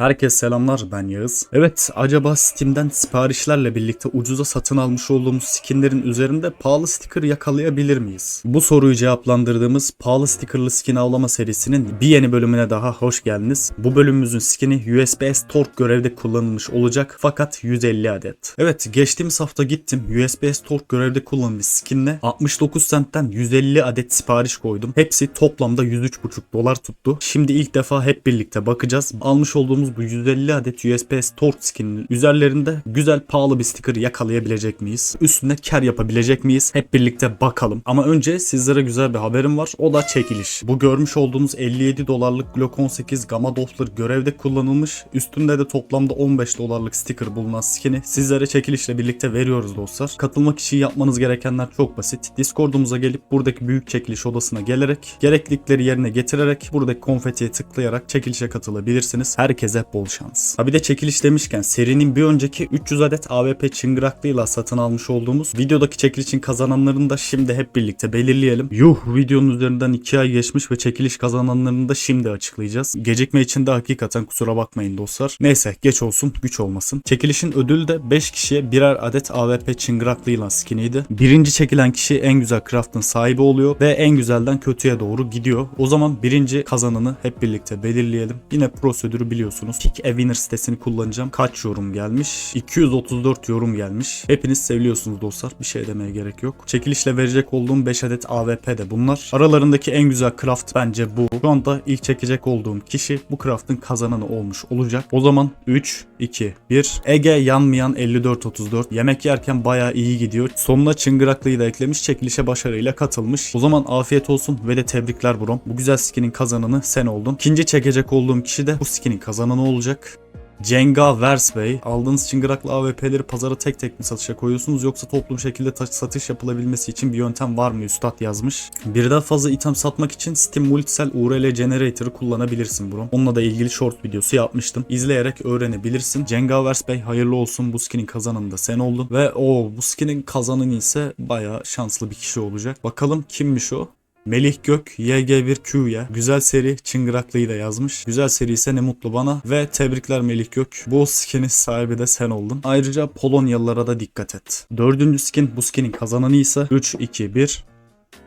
Herkese selamlar ben Yağız. Evet acaba Steam'den siparişlerle birlikte ucuza satın almış olduğumuz skinlerin üzerinde pahalı sticker yakalayabilir miyiz? Bu soruyu cevaplandırdığımız pahalı stickerlı skin avlama serisinin bir yeni bölümüne daha hoş geldiniz. Bu bölümümüzün skini USB-S Torque görevde kullanılmış olacak fakat 150 adet. Evet geçtiğimiz hafta gittim USB-S Torque görevde kullanılmış skinle 69 centten 150 adet sipariş koydum. Hepsi toplamda 103,5 dolar tuttu. Şimdi ilk defa hep birlikte bakacağız. Almış olduğumuz bu 150 adet USB-S Torque skininin üzerlerinde güzel pahalı bir sticker yakalayabilecek miyiz? Üstüne kar yapabilecek miyiz? Hep birlikte bakalım. Ama önce sizlere güzel bir haberim var. O da çekiliş. Bu görmüş olduğunuz 57 dolarlık Glock 18 Gamma Doppler görevde kullanılmış. Üstünde de toplamda 15 dolarlık sticker bulunan skin'i sizlere çekilişle birlikte veriyoruz dostlar. Katılmak için yapmanız gerekenler çok basit. Discord'umuza gelip buradaki büyük çekiliş odasına gelerek gereklilikleri yerine getirerek buradaki konfetiye tıklayarak çekilişe katılabilirsiniz. Herkese bol şans. Ha bir de çekiliş demişken serinin bir önceki 300 adet AWP çıngıraklıyla satın almış olduğumuz videodaki çekilişin kazananlarını da şimdi hep birlikte belirleyelim. Yuh videonun üzerinden 2 ay geçmiş ve çekiliş kazananlarını da şimdi açıklayacağız. Gecikme için de hakikaten kusura bakmayın dostlar. Neyse geç olsun güç olmasın. Çekilişin ödülü de 5 kişiye birer adet AWP çıngıraklıyla skiniydi. Birinci çekilen kişi en güzel craft'ın sahibi oluyor ve en güzelden kötüye doğru gidiyor. O zaman birinci kazananı hep birlikte belirleyelim. Yine prosedürü biliyorsunuz. Pick a Winner sitesini kullanacağım. Kaç yorum gelmiş? 234 yorum gelmiş. Hepiniz seviyorsunuz dostlar. Bir şey demeye gerek yok. Çekilişle verecek olduğum 5 adet AWP de bunlar. Aralarındaki en güzel craft bence bu. Şu anda ilk çekecek olduğum kişi bu craft'ın kazananı olmuş olacak. O zaman 3, 2, 1. Ege yanmayan 5434. Yemek yerken bayağı iyi gidiyor. Sonuna çıngıraklıyı da eklemiş. Çekilişe başarıyla katılmış. O zaman afiyet olsun ve de tebrikler brom. Bu güzel skinin kazananı sen oldun. İkinci çekecek olduğum kişi de bu skinin kazananı olacak. Cenga Vers Bey, aldığınız çıngıraklı AWP'leri pazara tek tek mi satışa koyuyorsunuz yoksa toplu bir şekilde satış yapılabilmesi için bir yöntem var mı üstad yazmış. Birden fazla item satmak için Steam Multisell URL Generator'ı kullanabilirsin bro. Onunla da ilgili short videosu yapmıştım. İzleyerek öğrenebilirsin. Cenga Vers Bey hayırlı olsun bu skinin kazananı da sen oldun. Ve o bu skinin kazananı ise bayağı şanslı bir kişi olacak. Bakalım kimmiş o? Melih Gök YG1Q'ya güzel seri çıngıraklıyı da yazmış. Güzel seri ise ne mutlu bana ve tebrikler Melih Gök. Bu skinin sahibi de sen oldun. Ayrıca Polonyalılara da dikkat et. Dördüncü skin bu skinin kazananı ise 3, 2, 1.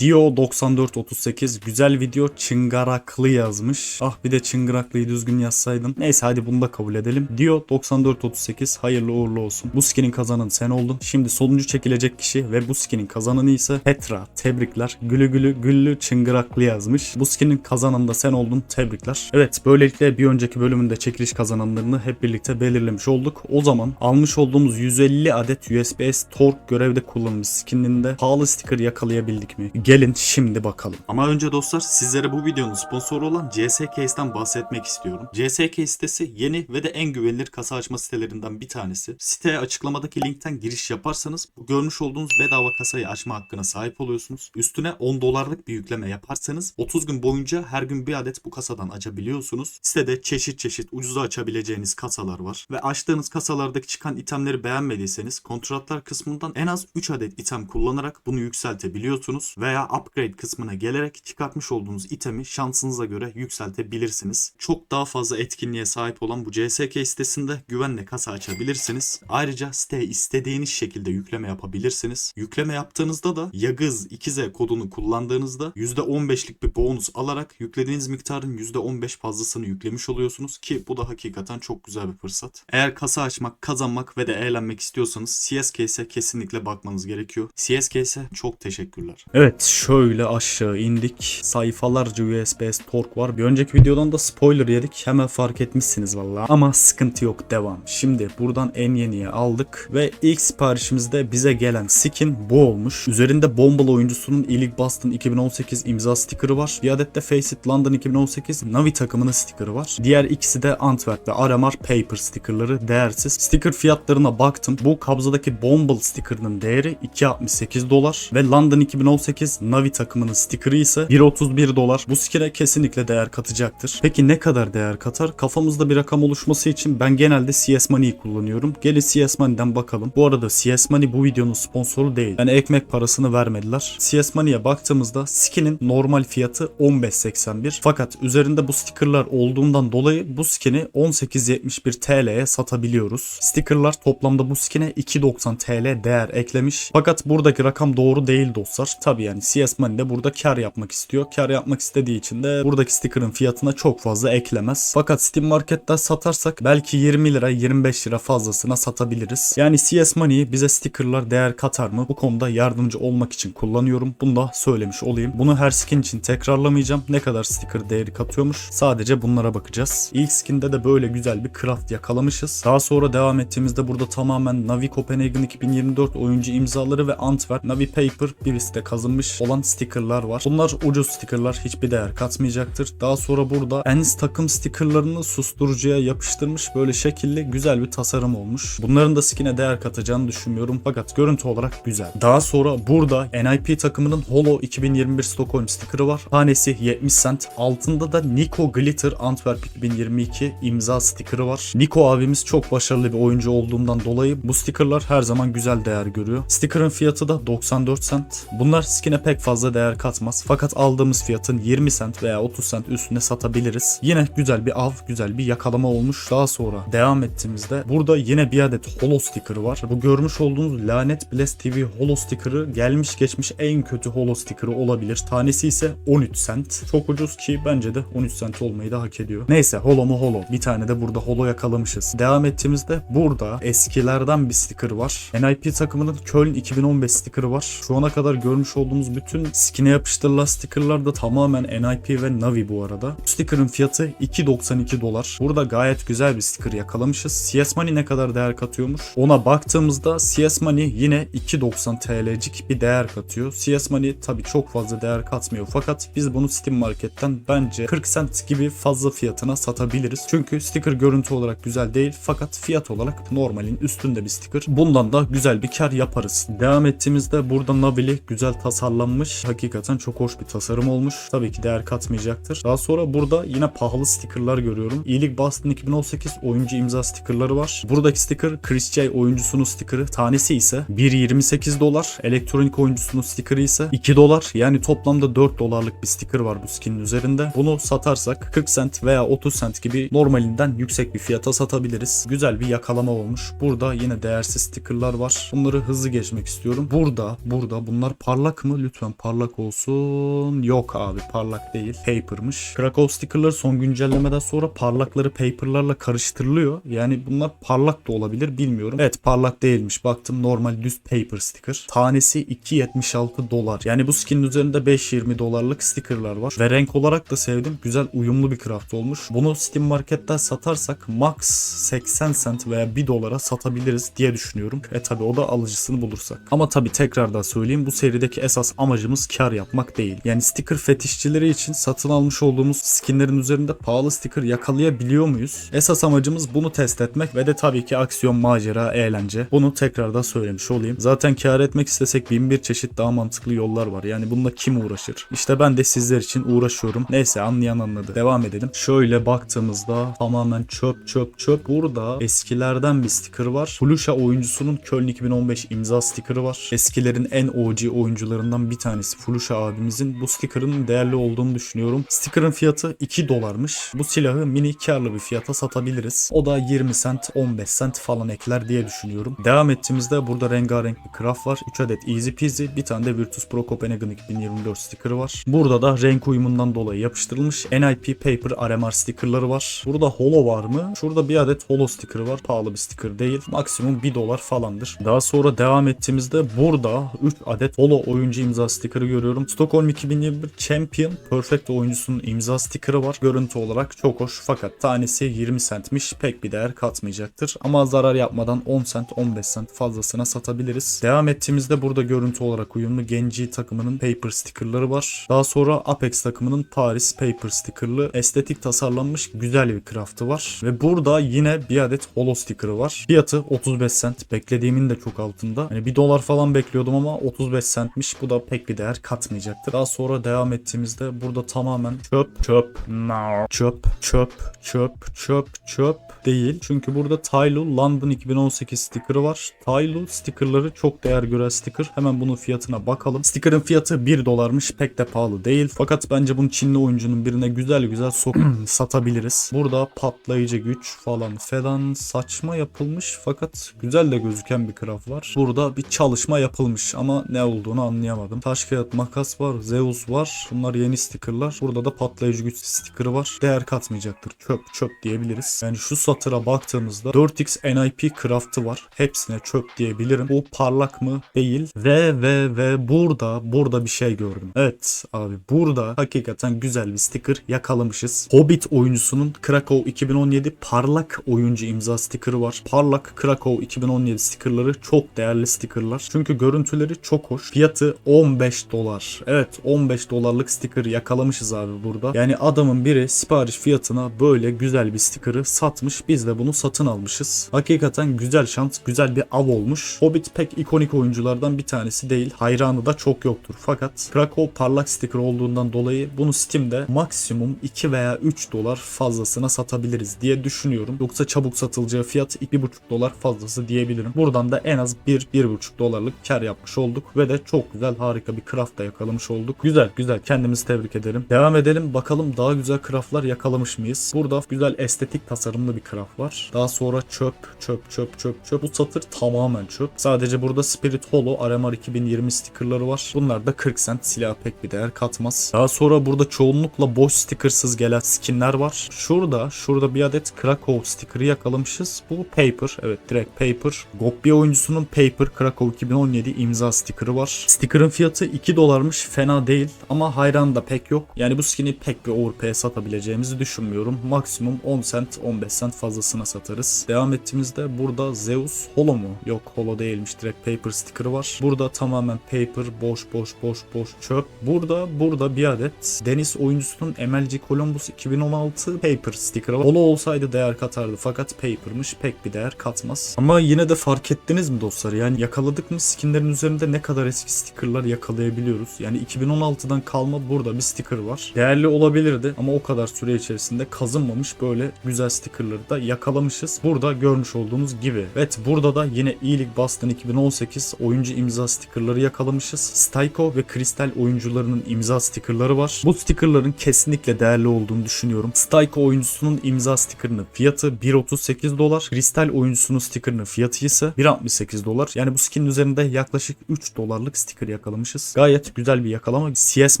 Dio 9438 güzel video çıngaraklı yazmış. Ah bir de çıngıraklıyı düzgün yazsaydın. Neyse hadi bunu da kabul edelim. Dio 9438 hayırlı uğurlu olsun. Bu skinin kazananı sen oldun. Şimdi sonuncu çekilecek kişi ve bu skinin kazananı ise Petra. Tebrikler. Gülü gülü güllü çıngıraklı yazmış. Bu skinin kazananı da sen oldun. Tebrikler. Evet böylelikle bir önceki bölümünde çekiliş kazananlarını hep birlikte belirlemiş olduk. O zaman almış olduğumuz 150 adet USB-S Torque görevde kullanılmış skininde pahalı sticker yakalayabildik mi? Gelin şimdi bakalım. Ama önce dostlar sizlere bu videonun sponsoru olan CS Case'den bahsetmek istiyorum. CS Case sitesi yeni ve de en güvenilir kasa açma sitelerinden bir tanesi. Siteye açıklamadaki linkten giriş yaparsanız görmüş olduğunuz bedava kasayı açma hakkına sahip oluyorsunuz. Üstüne 10 dolarlık bir yükleme yaparsanız 30 gün boyunca her gün bir adet bu kasadan açabiliyorsunuz. Sitede çeşit çeşit ucuza açabileceğiniz kasalar var. Ve açtığınız kasalardaki çıkan itemleri beğenmediyseniz kontratlar kısmından en az 3 adet item kullanarak bunu yükseltebiliyorsunuz. Veya upgrade kısmına gelerek çıkartmış olduğunuz itemi şansınıza göre yükseltebilirsiniz. Çok daha fazla etkinliğe sahip olan bu CSK sitesinde güvenle kasa açabilirsiniz. Ayrıca siteye istediğiniz şekilde yükleme yapabilirsiniz. Yükleme yaptığınızda da Yagız 2Z kodunu kullandığınızda %15'lik bir bonus alarak yüklediğiniz miktarın %15 fazlasını yüklemiş oluyorsunuz ki bu da hakikaten çok güzel bir fırsat. Eğer kasa açmak, kazanmak ve de eğlenmek istiyorsanız CSKS'e kesinlikle bakmanız gerekiyor. CSKS'e çok teşekkürler. Evet şöyle aşağı indik. Sayfalarca USB-S torque var. Bir önceki videodan da spoiler yedik. Hemen fark etmişsiniz valla. Ama sıkıntı yok devam. Şimdi buradan en yeniye aldık ve ilk siparişimizde bize gelen skin bu olmuş. Üzerinde Bombalı oyuncusunun Elig Boston 2018 imza stikeri var. Bir adet de Faceit London 2018 Navi takımının stikeri var. Diğer ikisi de Antwerp ve RMR Paper stikerleri değersiz. Sticker fiyatlarına baktım. Bu kabzadaki Bombalı stikerinin değeri 2.68 dolar ve London 2018 baktığımız Navi takımının sticker'ı ise 1.31 dolar. Bu skin'e kesinlikle değer katacaktır. Peki ne kadar değer katar? Kafamızda bir rakam oluşması için ben genelde CS Money'i kullanıyorum. Gelin CS Money'den bakalım. Bu arada CS Money bu videonun sponsoru değil. Yani ekmek parasını vermediler. CS Money'e baktığımızda skin'in normal fiyatı 15.81. Fakat üzerinde bu sticker'lar olduğundan dolayı bu skin'i 18.71 TL'ye satabiliyoruz. Sticker'lar toplamda bu skin'e 2.90 TL değer eklemiş. Fakat buradaki rakam doğru değil dostlar. Tabi yani CS Money de burada kar yapmak istiyor. Kar yapmak istediği için de buradaki sticker'ın fiyatına çok fazla eklemez. Fakat Steam Market'te satarsak belki 20 lira 25 lira fazlasına satabiliriz. Yani CS Money'i bize sticker'lar değer katar mı? Bu konuda yardımcı olmak için kullanıyorum. Bunu da söylemiş olayım. Bunu her skin için tekrarlamayacağım. Ne kadar sticker değeri katıyormuş. Sadece bunlara bakacağız. İlk skinde de böyle güzel bir craft yakalamışız. Daha sonra devam ettiğimizde burada tamamen Navi Copenhagen 2024 oyuncu imzaları ve Antwerp Navi Paper birisi de kazınmış olan stickerlar var. Bunlar ucuz stickerlar hiçbir değer katmayacaktır. Daha sonra burada Ens takım stickerlarını susturucuya yapıştırmış böyle şekilli güzel bir tasarım olmuş. Bunların da skin'e değer katacağını düşünmüyorum fakat görüntü olarak güzel. Daha sonra burada NIP takımının Holo 2021 Stockholm sticker'ı var. Tanesi 70 cent. Altında da Nico Glitter Antwerp 2022 imza sticker'ı var. Nico abimiz çok başarılı bir oyuncu olduğundan dolayı bu sticker'lar her zaman güzel değer görüyor. Sticker'ın fiyatı da 94 cent. Bunlar skin'e pek fazla değer katmaz. Fakat aldığımız fiyatın 20 cent veya 30 cent üstüne satabiliriz. Yine güzel bir av, güzel bir yakalama olmuş. Daha sonra devam ettiğimizde burada yine bir adet holo sticker'ı var. Bu görmüş olduğunuz Lanet Blast TV holo sticker'ı gelmiş geçmiş en kötü holo sticker'ı olabilir. Tanesi ise 13 cent. Çok ucuz ki bence de 13 cent olmayı da hak ediyor. Neyse holo mu holo. Bir tane de burada holo yakalamışız. Devam ettiğimizde burada eskilerden bir sticker var. NIP takımının Köln 2015 sticker'ı var. Şu ana kadar görmüş olduğumuz bütün skin'e yapıştırılan sticker'lar da tamamen NIP ve Navi bu arada. Bu sticker'ın fiyatı 2.92 dolar. Burada gayet güzel bir sticker yakalamışız. CS Money ne kadar değer katıyormuş? Ona baktığımızda CS Money yine 2.90 TL'cik bir değer katıyor. CS Money tabi çok fazla değer katmıyor fakat biz bunu Steam Market'ten bence 40 cent gibi fazla fiyatına satabiliriz. Çünkü sticker görüntü olarak güzel değil fakat fiyat olarak normalin üstünde bir sticker. Bundan da güzel bir kar yaparız. Devam ettiğimizde burada Navili güzel tasarlanmış. Hakikaten çok hoş bir tasarım olmuş. Tabii ki değer katmayacaktır. Daha sonra burada yine pahalı stickerlar görüyorum. İyilik Boston 2018 oyuncu imza stickerları var. Buradaki sticker Chris J oyuncusunun stickerı. Tanesi ise 1.28 dolar. Elektronik oyuncusunun stickerı ise 2 dolar. Yani toplamda 4 dolarlık bir sticker var bu skinin üzerinde. Bunu satarsak 40 cent veya 30 cent gibi normalinden yüksek bir fiyata satabiliriz. Güzel bir yakalama olmuş. Burada yine değersiz stickerlar var. Bunları hızlı geçmek istiyorum. Burada, burada bunlar parlak mı? Lütfen parlak olsun. Yok abi parlak değil. Paper'mış. Krakow stickerları son güncellemeden sonra parlakları paper'larla karıştırılıyor. Yani bunlar parlak da olabilir bilmiyorum. Evet parlak değilmiş. Baktım normal düz paper sticker. Tanesi 2.76 dolar. Yani bu skinin üzerinde 5.20 dolarlık stickerlar var. Ve renk olarak da sevdim. Güzel uyumlu bir craft olmuş. Bunu Steam Market'ten satarsak max 80 cent veya 1 dolara satabiliriz diye düşünüyorum. E tabi o da alıcısını bulursak. Ama tabi tekrardan söyleyeyim bu serideki esas amacımız kar yapmak değil. Yani sticker fetişçileri için satın almış olduğumuz skinlerin üzerinde pahalı sticker yakalayabiliyor muyuz? Esas amacımız bunu test etmek ve de tabii ki aksiyon, macera, eğlence. Bunu tekrardan söylemiş olayım. Zaten kar etmek istesek bin bir çeşit daha mantıklı yollar var. Yani bununla kim uğraşır? İşte ben de sizler için uğraşıyorum. Neyse anlayan anladı. Devam edelim. Şöyle baktığımızda tamamen çöp çöp çöp. Burada eskilerden bir sticker var. Flusha oyuncusunun Köln 2015 imza sticker'ı var. Eskilerin en OG oyuncularından bir tanesi Flusha abimizin. Bu sticker'ın değerli olduğunu düşünüyorum. Sticker'ın fiyatı 2 dolarmış. Bu silahı mini karlı bir fiyata satabiliriz. O da 20 cent 15 cent falan ekler diye düşünüyorum. Devam ettiğimizde burada rengarenk bir craft var. 3 adet easy peasy. Bir tane de Virtus Pro Copenhagen 2024 sticker'ı var. Burada da renk uyumundan dolayı yapıştırılmış NIP Paper RMR sticker'ları var. Burada holo var mı? Şurada bir adet holo sticker'ı var. Pahalı bir sticker değil. Maksimum 1 dolar falandır. Daha sonra devam ettiğimizde burada 3 adet holo oyuncu imza sticker'ı görüyorum. Stockholm 2021 Champion Perfect oyuncusunun imza sticker'ı var. Görüntü olarak çok hoş fakat tanesi 20 centmiş. Pek bir değer katmayacaktır. Ama zarar yapmadan 10 cent 15 cent fazlasına satabiliriz. Devam ettiğimizde burada görüntü olarak uyumlu Genji takımının paper sticker'ları var. Daha sonra Apex takımının Paris paper sticker'lı estetik tasarlanmış güzel bir craft'ı var. Ve burada yine bir adet holo sticker'ı var. Fiyatı 35 cent. Beklediğimin de çok altında. Hani 1 dolar falan bekliyordum ama 35 centmiş. Bu da pek bir değer katmayacaktır. Daha sonra devam ettiğimizde burada tamamen çöp, çöp, no, çöp, çöp, çöp, çöp, çöp değil. Çünkü burada Taylu London 2018 sticker'ı var. Taylu sticker'ları çok değer gören sticker. Hemen bunun fiyatına bakalım. Sticker'ın fiyatı 1 dolarmış. Pek de pahalı değil. Fakat bence bunu Çinli oyuncunun birine güzel güzel sok satabiliriz. Burada patlayıcı güç falan falan saçma yapılmış fakat güzel de gözüken bir craft var. Burada bir çalışma yapılmış ama ne olduğunu anlayamadım. Taş kağıt makas var. Zeus var. Bunlar yeni stickerlar. Burada da patlayıcı güç sticker'ı var. Değer katmayacaktır. Çöp çöp diyebiliriz. Yani şu satıra baktığımızda 4x NIP craft'ı var. Hepsine çöp diyebilirim. Bu parlak mı? Değil. Ve ve ve burada burada bir şey gördüm. Evet abi burada hakikaten güzel bir sticker yakalamışız. Hobbit oyuncusunun Krakow 2017 parlak oyuncu imza sticker'ı var. Parlak Krakow 2017 sticker'ları çok değerli sticker'lar. Çünkü görüntüleri çok hoş. Fiyatı 15 dolar. Evet 15 dolarlık sticker yakalamışız abi burada. Yani adamın biri sipariş fiyatına böyle güzel bir sticker'ı satmış. Biz de bunu satın almışız. Hakikaten güzel şans, güzel bir av olmuş. Hobbit pek ikonik oyunculardan bir tanesi değil. Hayranı da çok yoktur. Fakat Krakow parlak sticker olduğundan dolayı bunu Steam'de maksimum 2 veya 3 dolar fazlasına satabiliriz diye düşünüyorum. Yoksa çabuk satılacağı fiyat 2,5 dolar fazlası diyebilirim. Buradan da en az 1-1,5 dolarlık kar yapmış olduk ve de çok güzel harika bir craft da yakalamış olduk. Güzel güzel kendimizi tebrik ederim. Devam edelim bakalım daha güzel craftlar yakalamış mıyız? Burada güzel estetik tasarımlı bir craft var. Daha sonra çöp çöp çöp çöp çöp. Bu satır tamamen çöp. Sadece burada Spirit Hollow RMR 2020 stickerları var. Bunlar da 40 cent silah pek bir değer katmaz. Daha sonra burada çoğunlukla boş stickersız gelen skinler var. Şurada şurada bir adet Krakow sticker'ı yakalamışız. Bu paper. Evet direkt paper. Goppi oyuncusunun paper Krakow 2017 imza sticker'ı var. Sticker'ın fiyatı 2 dolarmış. Fena değil ama hayran da pek yok. Yani bu skin'i pek bir overpay'e satabileceğimizi düşünmüyorum. Maksimum 10 cent 15 cent fazlasına satarız. Devam ettiğimizde burada Zeus Holo mu? Yok Holo değilmiş. Direkt paper sticker'ı var. Burada tamamen paper boş boş boş boş çöp. Burada burada bir adet Deniz oyuncusunun MLG Columbus 2016 paper sticker'ı var. Holo olsaydı değer katardı fakat paper'mış pek bir değer katmaz. Ama yine de fark ettiniz mi dostlar? Yani yakaladık mı skinlerin üzerinde ne kadar eski sticker'lar yakalayabiliyoruz? Yani 2016'dan kalma burada bir sticker var. Değerli olabilirdi ama o kadar süre içerisinde kazınmamış böyle güzel sticker'ları da yakalamışız. Burada görmüş olduğunuz gibi. Evet burada da yine E-League Boston 2018 oyuncu imza sticker'ları yakalamışız. Staiko ve Kristal oyuncularının imza sticker'ları var. Bu sticker'ların kesinlikle değerli olduğunu düşünüyorum. Staiko oyuncusunun imza sticker'ının fiyatı 1.38 dolar. Kristal oyuncusunun sticker'ının fiyatı ise 1.68 dolar. Yani bu skinin üzerinde yaklaşık 3 dolarlık sticker yakalamışız. Gayet güzel bir yakalama. CS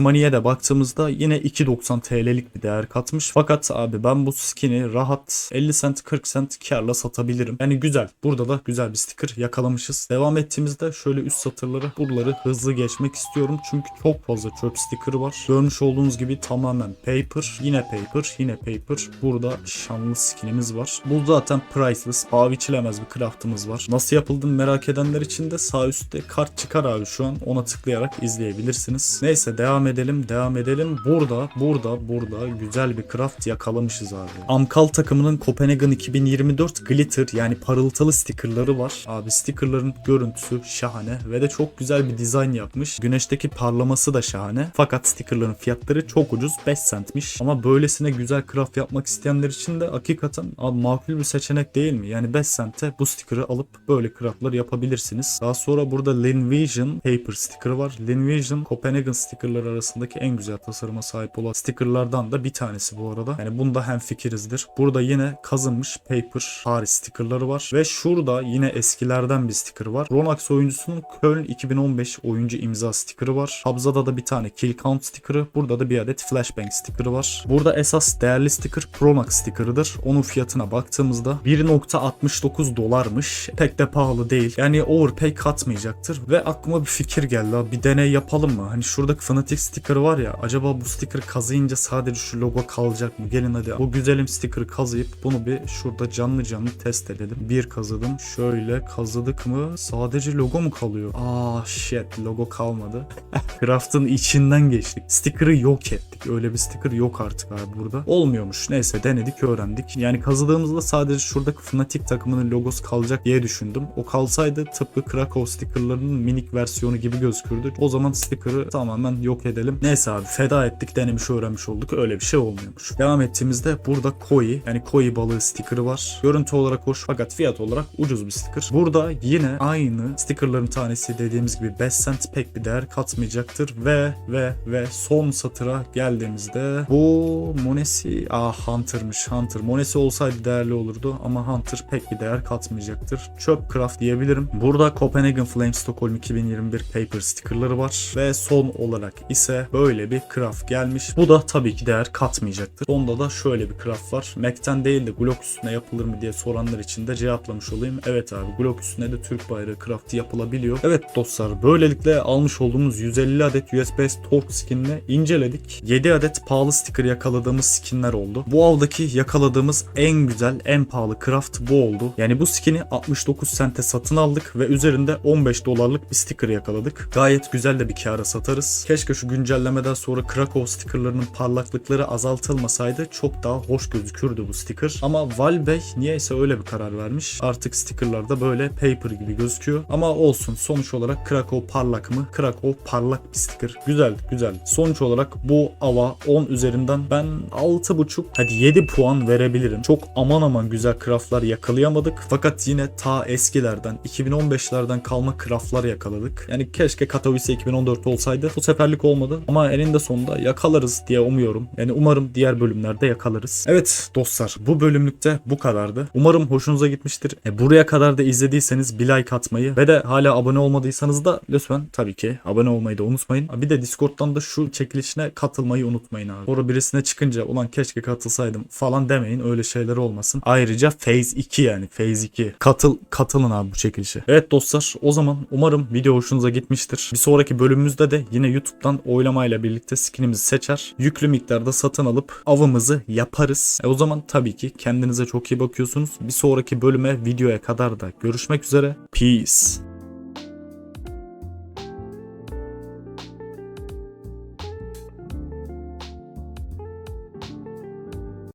Money'e de baktığımızda yine 2.90 TL'lik bir değer katmış. Fakat abi ben bu skin'i rahat 50 cent 40 cent karla satabilirim. Yani güzel. Burada da güzel bir sticker yakalamışız. Devam ettiğimizde şöyle üst satırları buraları hızlı geçmek istiyorum. Çünkü çok fazla çöp sticker'ı var. Görmüş olduğunuz gibi tamamen paper. Yine paper. Yine paper. Burada şanlı skinimiz var. Bu zaten priceless. Paha biçilemez bir craftımız var. Nasıl yapıldığını merak edenler için de sağ üstte kart çıkar abi şu an. Ona tıklayarak izleyebilirsiniz. Neyse devam edelim. Devam edelim. Burada, burada, burada güzel bir craft yakalamışız abi. Amkal takımının Copenhagen 2024 Glitter yani parıltılı stickerları var. Abi stickerların görüntüsü şahane ve de çok güzel bir dizayn yapmış. Güneşteki parlaması da şahane. Fakat stickerların fiyatları çok ucuz. 5 centmiş. Ama böylesine güzel craft yapmak isteyenler için de hakikaten abi makul bir seçenek değil mi? Yani 5 cent'e bu sticker'ı alıp böyle craftlar yapabilirsiniz. Daha sonra burada Linvision Paper sticker'ı var. Linvision Copenhagen sticker'ları arasındaki en güzel tasarıma sahip olan sticker'lardan da bir tanesi bu arada. Yani bunda hem fikirizdir. Burada yine kazınmış Paper Paris sticker'ları var. Ve şurada yine eskilerden bir sticker var. Ronax oyuncusunun Köln 2015 oyuncu imza sticker'ı var. Habzada da bir tane kill count sticker'ı. Burada da bir adet flashbang sticker'ı var. Burada esas değerli sticker Pronax sticker'ıdır. Onun fiyatına baktığımızda 1.69 dolarmış. Pek de pahalı değil. Yani overpay katmayacaktır. Ve aklıma bir fikir geldi abi. Bir deney yapalım mı? Hani şuradaki Fnatic sticker'ı var ya. Acaba bu sticker kazıyınca sadece şu logo kalacak mı? Gelin hadi bu güzelim sticker'ı kazıyıp bunu bir şurada canlı canlı test edelim. Bir kazıdım. Şöyle kazıdık mı? Sadece logo mu kalıyor? Aa shit logo kalmadı. Craft'ın içinden geçtik. Sticker'ı yok ettik. Öyle bir sticker yok artık abi burada. Olmuyormuş. Neyse denedik öğrendik. Yani kazıdığımızda sadece şuradaki Fnatic takımının logosu kalacak diye düşündüm. O kalsaydı tıpkı Krakow stickerlarının minik versiyonu gibi gözüküyor. Gözükürdü. O zaman sticker'ı tamamen yok edelim. Neyse abi feda ettik denemiş öğrenmiş olduk. Öyle bir şey olmuyormuş. Devam ettiğimizde burada koi yani koi balığı sticker'ı var. Görüntü olarak hoş fakat fiyat olarak ucuz bir sticker. Burada yine aynı sticker'ların tanesi dediğimiz gibi 5 cent pek bir değer katmayacaktır ve ve ve son satıra geldiğimizde bu Monesi ah Hunter'mış Hunter. Monesi olsaydı değerli olurdu ama Hunter pek bir değer katmayacaktır. Çöp craft diyebilirim. Burada Copenhagen Flame Stockholm 2021 paper sticker'ları var ve son olarak ise böyle bir craft gelmiş. Bu da tabii ki değer katmayacaktır. Sonda da şöyle bir craft var. Mac'ten değil de Glock üstüne yapılır mı diye soranlar için de cevaplamış olayım. Evet abi Glock üstüne de Türk bayrağı craftı yapılabiliyor. Evet dostlar böylelikle almış olduğumuz 150 adet USB-S torque skinini inceledik. 7 adet pahalı sticker yakaladığımız skinler oldu. Bu avdaki yakaladığımız en güzel, en pahalı craft bu oldu. Yani bu skini 69 sente satın aldık ve üzerinde 15 dolarlık bir sticker yakaladık. Gayet güzel de bir kâra satarız. Keşke şu güncellemeden sonra Krakow stickerlarının parlaklıkları azaltılmasaydı çok daha hoş gözükürdü bu sticker. Ama Valve niyeyse öyle bir karar vermiş. Artık stickerlarda böyle paper gibi gözüküyor. Ama olsun sonuç olarak Krakow parlak mı? Krakow parlak bir sticker. Güzel güzel. Sonuç olarak bu ava 10 üzerinden ben 6.5 hadi 7 puan verebilirim. Çok aman aman güzel craftlar yakalayamadık. Fakat yine ta eskilerden 2015'lerden kalma craftlar yakaladık. Yani keşke Katowice 2014 olsaydı. Bu seferlik olmadı. Ama eninde sonunda yakalarız diye umuyorum. Yani umarım diğer bölümlerde yakalarız. Evet dostlar bu bölümlükte bu kadardı. Umarım hoşunuza gitmiştir. E, buraya kadar da izlediyseniz bir like atmayı ve de hala abone olmadıysanız da lütfen tabii ki abone olmayı da unutmayın. Bir de Discord'dan da şu çekilişine katılmayı unutmayın abi. Sonra birisine çıkınca ulan keşke katılsaydım falan demeyin. Öyle şeyler olmasın. Ayrıca Phase 2 yani Phase 2. Katıl katılın abi bu çekilişe. Evet dostlar o zaman umarım video hoşunuza gitmiştir. Bir sonraki bölümümüzde de yine YouTube'dan oylamayla birlikte skinimizi seçer. Yüklü miktarda satın alıp avımızı yaparız. E o zaman tabii ki kendinize çok iyi bakıyorsunuz. Bir sonraki bölüme videoya kadar da görüşmek üzere. Peace.